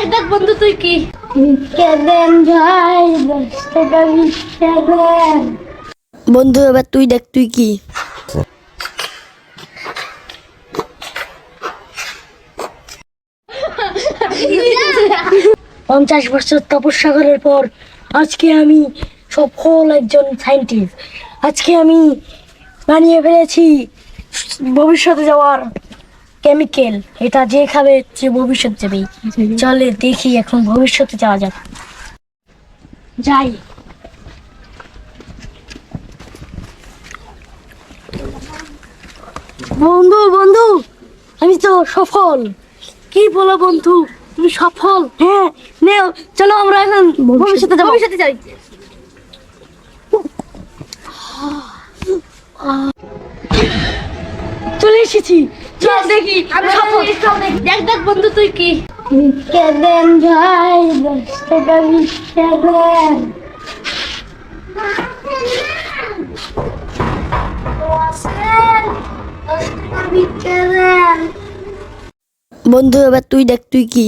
দেখ দেখ বন্ধু তুই কি? ভিক্ষা ভাই দশ টাকা ভিক্ষা বন্ধু এবার তুই দেখ তুই কি? পঞ্চাশ বছর তপস্যা করার পর আজকে আমি সফল একজন সাইন্টিস্ট আজকে আমি বানিয়ে ফেলেছি ভবিষ্যতে যাওয়ার কেমিক্যাল এটা যে খাবে সে ভবিষ্যৎ যাবে চলে দেখি এখন ভবিষ্যতে যাওয়া যাক। যাই। বন্ধু বন্ধু আমি তো সফল। কি বলো বন্ধু তুমি সফল? হ্যাঁ নেও চলো আমরা এখন ভবিষ্যতে যাব। ভবিষ্যতে যাই। চলে এসেছি। চল দেখি আমি সফল। দেখ দেখ। বন্ধু তুই কি? ভিক্ষা দেন ভাই দশ টাকা দেন বন্ধু এবার তুই দেখ তুই কি?